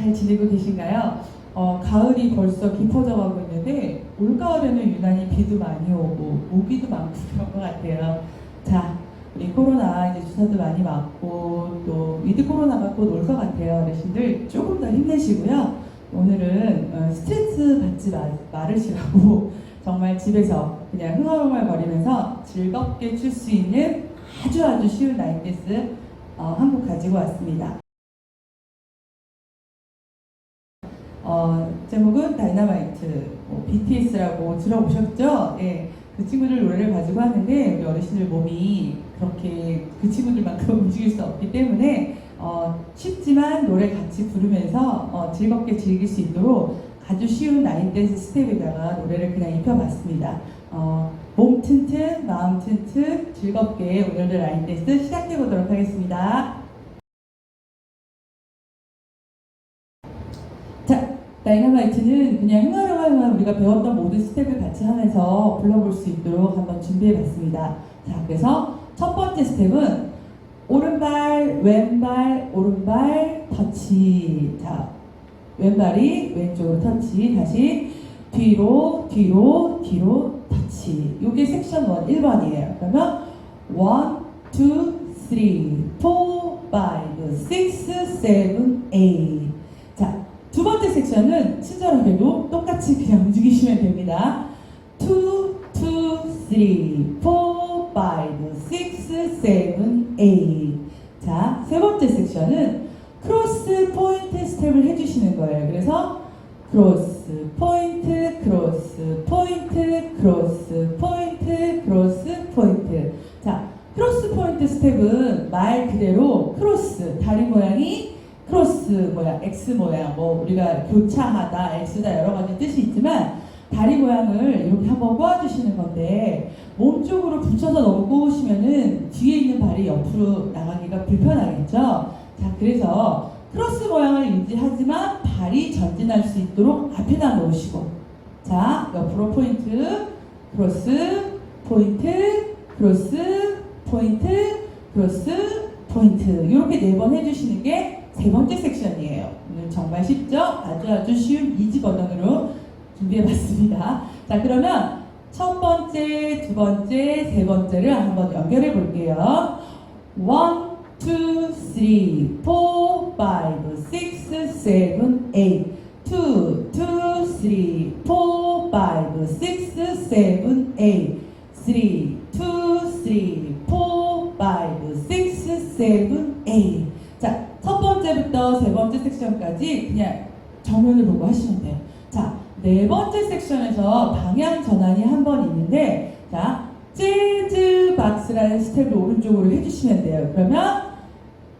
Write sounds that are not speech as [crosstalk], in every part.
잘 지내고 계신가요? 어, 가을이 벌써 깊어져 가고 있는데 올가을에는 유난히 비도 많이 오고 모기도 많고 그런 것 같아요. 자, 우리 코로나 이제 주사도 많이 맞고 또 위드 코로나가 곧 올 것 같아요. 어르신들 조금 더 힘내시고요. 오늘은 어, 스트레스 받지 마, 말으시라고 [laughs] 정말 집에서 그냥 흥얼흥얼 거리면서 즐겁게 출 수 있는 아주 아주 쉬운 나인댄스 어, 한곡 가지고 왔습니다. 어, 제목은 다이너마이트, 뭐, BTS라고 들어보셨죠? 예, 그 친구들 노래를 가지고 하는데 우리 어르신들 몸이 그렇게 그 친구들만큼 [laughs] 움직일 수 없기 때문에 어, 쉽지만 노래 같이 부르면서 어, 즐겁게 즐길 수 있도록 아주 쉬운 나인 댄스 스텝에다가 노래를 그냥 입혀봤습니다. 어, 몸 튼튼, 마음 튼튼, 즐겁게 오늘도 라인 댄스 시작해 보도록 하겠습니다. 자, 다이너마이트는 그냥 흥얼흥얼 우리가 배웠던 모든 스텝을 같이 하면서 불러볼 수 있도록 한번 준비해봤습니다. 자, 그래서 첫 번째 스텝은 오른발, 왼발, 오른발, 터치. 자, 왼발이 왼쪽으로 터치. 다시 뒤로, 뒤로, 뒤로 터치. 이게 섹션 1, 1번이에요. 그러면 1, 2, 3, 4, 5, 6, 7, 8. 자, 두 번째 섹션은 친절하게도 똑같이 그냥 움직이시면 됩니다. 2, 2, 3, 4, 5, 6, 7, 8. 자, 세 번째 섹션은 크로스 포인트 스텝을 해주시는 거예요. 그래서 크로스 포인트, 크로스 포인트, 크로스 포인트, 크로스 포인트. 자, 크로스 포인트 스텝은 말 그대로 크로스, 다리 모양이 크로스 모양, X 모양, 뭐 우리가 교차하다, X다 여러 가지 뜻이 있지만 다리 모양을 이렇게 한번 꼬아주시는 건데 몸 쪽으로 붙여서 너무 꼬우시면은 뒤에 있는 발이 옆으로 나가기가 불편하겠죠. 자, 그래서 크로스 모양을 유지하지만 발이 전진할 수 있도록 앞에다 놓으시고 자, 옆으로 포인트, 크로스, 포인트, 크로스, 포인트, 크로스, 포인트 이렇게 네 번 해주시는 게 세 번째 섹션이에요. 오늘 정말 쉽죠? 아주 아주 쉬운 이지 버전으로 준비해봤습니다. 자, 그러면 첫 번째, 두 번째, 세 번째를 한번 연결해 볼게요. 1, 2, 3, 4, 5, 6, 7, 8. 2, 2, 3, 4, 5, 6, 7, 8. 3, 2, 3, 4, 5, 6, 7, 8. 번째부터 세 번째 섹션까지 그냥 정면을 보고 하시면 돼요. 자, 네 번째 섹션에서 방향 전환이 한 번 있는데, 자, 재즈 박스라는 스텝을 오른쪽으로 해주시면 돼요. 그러면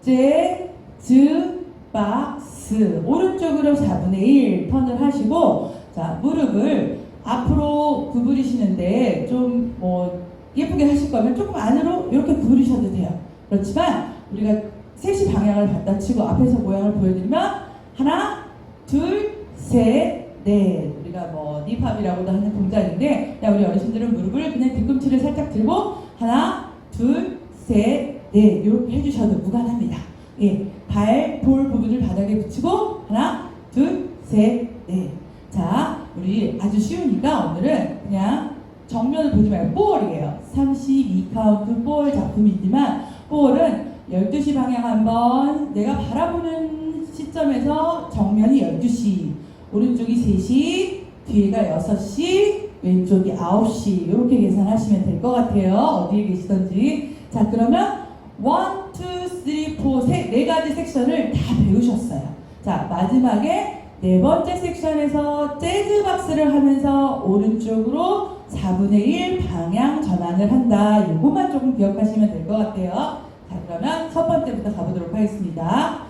재즈 박스 오른쪽으로 4분의 1 턴을 하시고, 자, 무릎을 앞으로 구부리시는데 좀 뭐 예쁘게 하실 거면 조금 안으로 이렇게 구부리셔도 돼요. 그렇지만 우리가 셋이 방향을 갖다 치고 앞에서 모양을 보여드리면 하나, 둘, 셋, 넷. 우리가 뭐 니팝이라고도 하는 동작인데 야 우리 어르신들은 무릎을 그냥 뒤꿈치를 살짝 들고 하나, 둘, 셋, 넷 이렇게 해주셔도 무관합니다. 예, 발, 볼 부분을 바닥에 붙이고 하나, 둘, 셋, 넷. 자, 우리 아주 쉬우니까 오늘은 그냥 정면을 보지 말고 볼이에요. 32카운트 볼 작품이지만 볼은 12시 방향 한번 내가 바라보는 시점에서 정면이 12시 오른쪽이 3시 뒤에가 6시 왼쪽이 9시 이렇게 계산하시면 될 것 같아요. 어디에 계시던지. 자 그러면 1, 2, 3, 4, 세, 네 가지 섹션을 다 배우셨어요. 자 마지막에 네 번째 섹션에서 재즈 박스를 하면서 오른쪽으로 4분의 1 방향 전환을 한다. 이것만 조금 기억하시면 될 것 같아요. 자 그러면 첫 번째부터 가보도록 하겠습니다.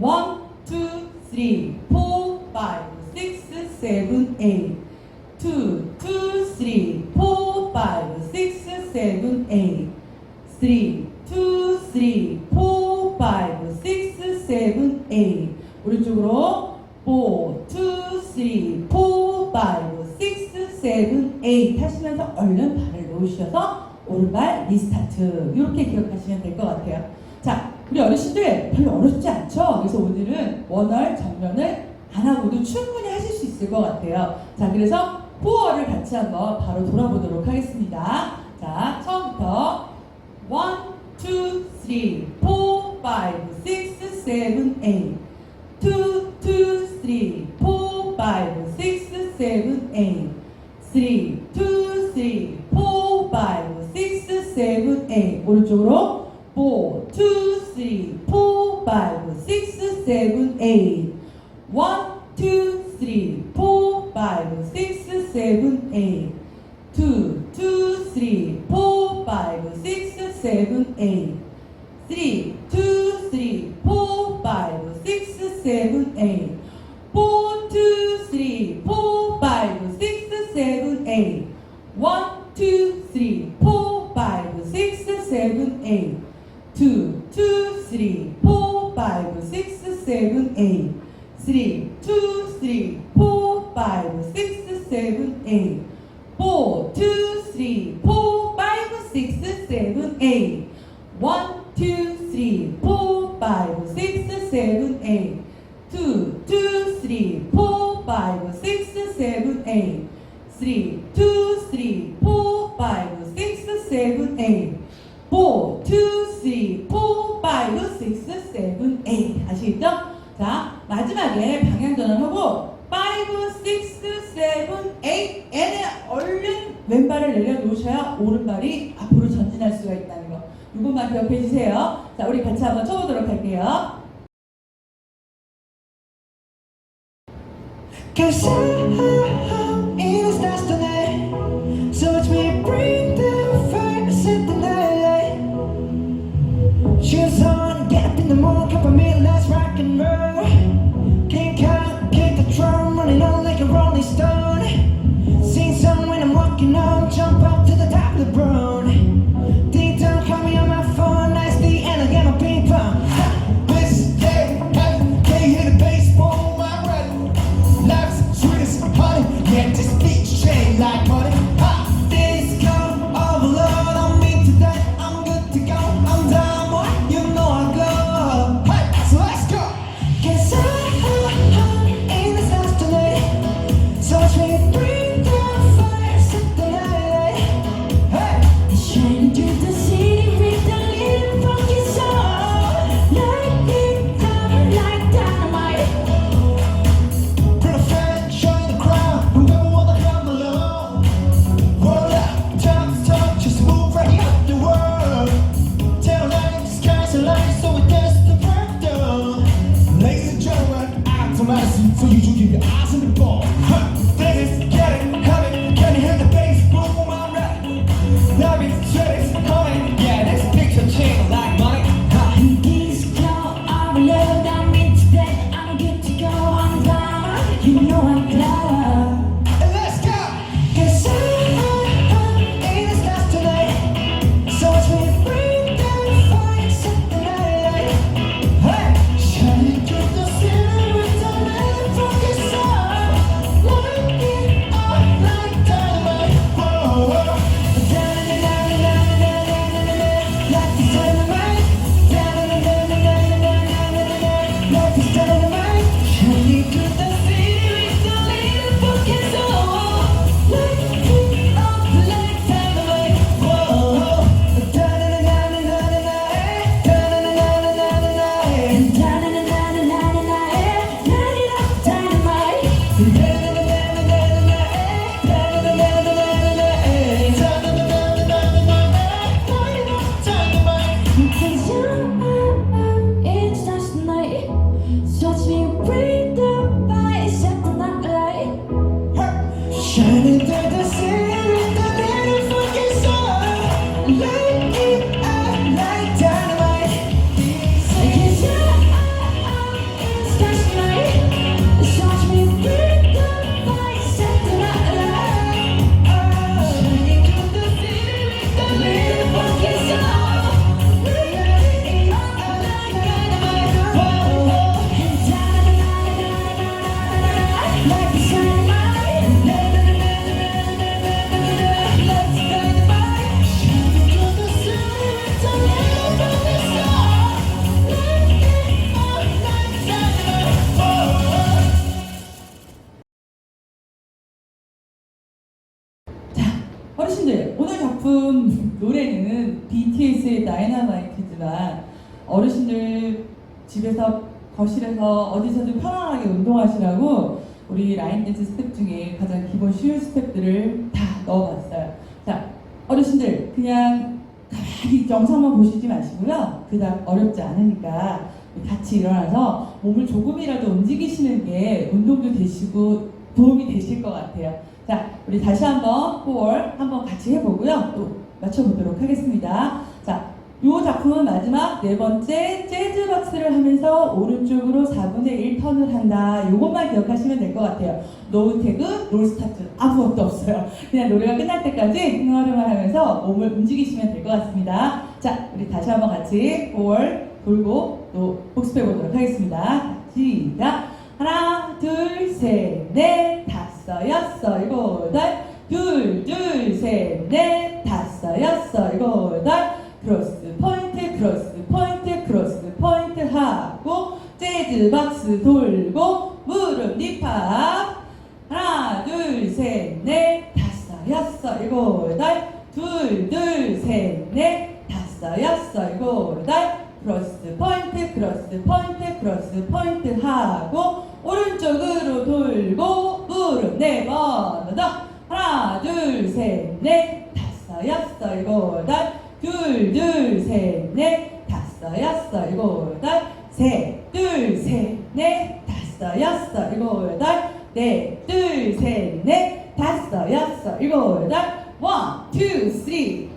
1, 2, 3, 4, 5, 6, 7, 8 2, 2, 3, 4, 5, 6, 7, 8 3, 2, 3, 4, 5, 6, 7, 8 오른쪽으로 4, 2, 3, 4, 5, 6, 7, 8 하시면서 얼른 발을 놓으셔서 오른발 리스타트 이렇게 기억하시면 될 것 같아요. 자 우리 어르신들 별로 어렵지 않죠? 그래서 오늘은 원월, 정면을 안 하고도 충분히 하실 수 있을 것 같아요. 자, 그래서 포어를 같이 한번 바로 돌아보도록 하겠습니다. 자, 처음부터 1, 2, 3, 4, 5, 6, 7, 8 2, 2, 3, 4, 5, 6, 7, 8 3, 2, 3, 4, 5, 6, 7, 8 오른쪽으로 4, 2, 3, 4, 5, 6, 7, 8 1, 2, 3, 4, 5, 6, 7, 8 7, 8 1, 2, 3, 4, 5, 6, 7, 8 2, 2, 3, 4, 5, 6, 7, 8 3, 2, 3, 4, 5, 6, 7, 8 4, 2, 3, 4, 5, 6, 7, 8 아시겠죠? 자 마지막에 방향 전환하고 5, 6, 7, 8 N에 얼른 왼발을 내려놓으셔야 오른발이 앞으로 전진할 수가 있다는 거. 이것만 기억해 주세요. 자 우리 같이 한번 쳐보도록 할게요. Cause I'm in the 집에서 거실에서 어디서든 편안하게 운동하시라고 우리 라인 댄스 스텝 중에 가장 기본 쉬운 스텝들을 다 넣어봤어요. 자 어르신들 그냥 가만히 영상만 보시지 마시고요. 그닥 어렵지 않으니까 같이 일어나서 몸을 조금이라도 움직이시는 게 운동도 되시고 도움이 되실 것 같아요. 자, 우리 다시 한번 4월 한번 같이 해보고요. 또 맞춰보도록 하겠습니다. 자, 이 작품은 마지막 네 번째 재즈 박스를 하면서 오른쪽으로 4분의 1 턴을 한다. 이것만 기억하시면 될 것 같아요. 노 태그, 롤 스타트 아무것도 없어요. 그냥 노래가 끝날 때까지 흥얼흥얼 하면서 몸을 움직이시면 될 것 같습니다. 자, 우리 다시 한번 같이 4월 돌고 또 복습해 보도록 하겠습니다. 시작. 하나, 둘, 셋, 넷, 다섯, 여섯, 일곱, 여덟, 둘, 둘, 셋, 넷, 다섯, 여섯, 일곱, 여덟, 크로스 포인트, 크로스 포인트, 크로스 포인트 하고, 재즈 박스 돌고, 무릎 립합. 하나, 둘, 셋, 넷, 다섯, 여섯, 일곱, 여덟, 둘, 둘, 셋, 넷, 다섯, 여섯, 일곱, 여덟, 크로스 포인트, 크로스 포인트, 크로스 포인트 하고, 오른쪽으로 돌고, 무릎 네 번 더. 하나, 둘, 셋, 넷, 다섯, 여섯, 일곱, 여덟, 둘, 둘, 셋, 넷, 다섯, 여섯, 일곱, 여덟, 셋, 둘, 셋, 넷, 다섯, 여섯, 일곱, 여덟, 넷, 둘, 셋, 넷, 다섯, 여섯, 일곱, 여덟, 원, 투, 쓰리,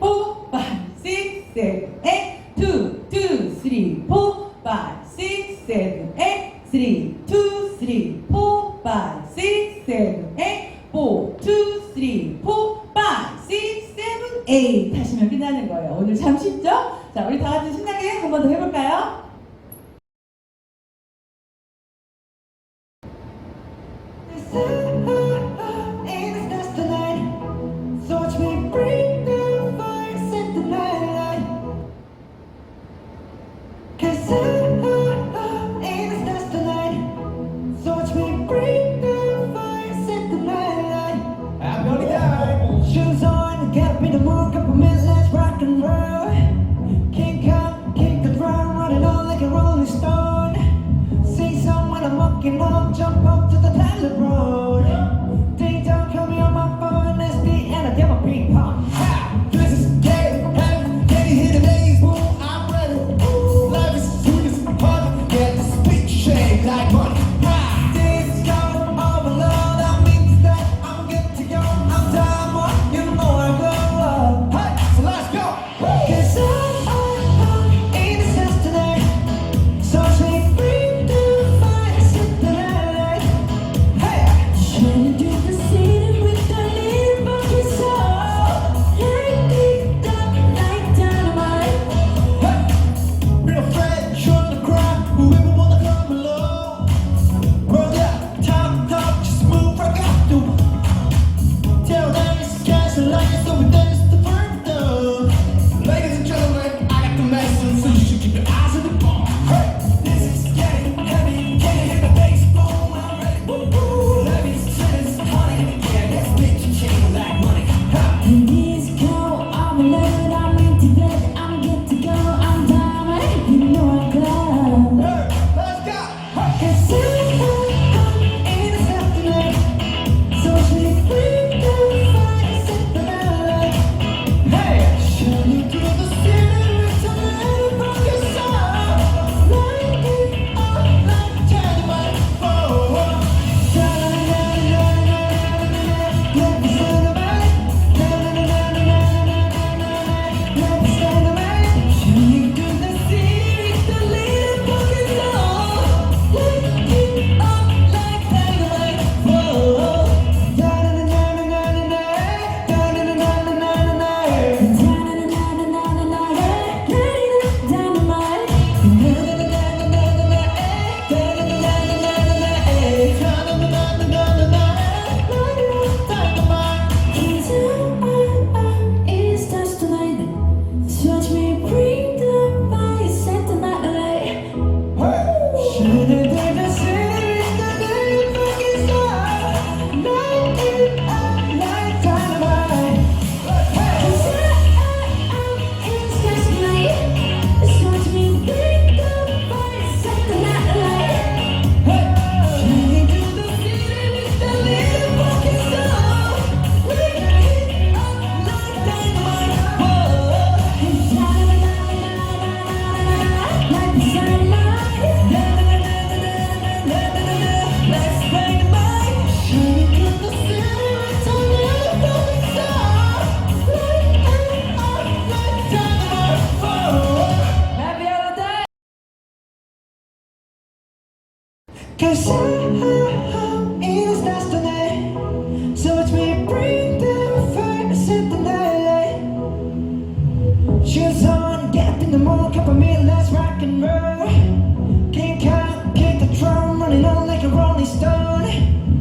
stone.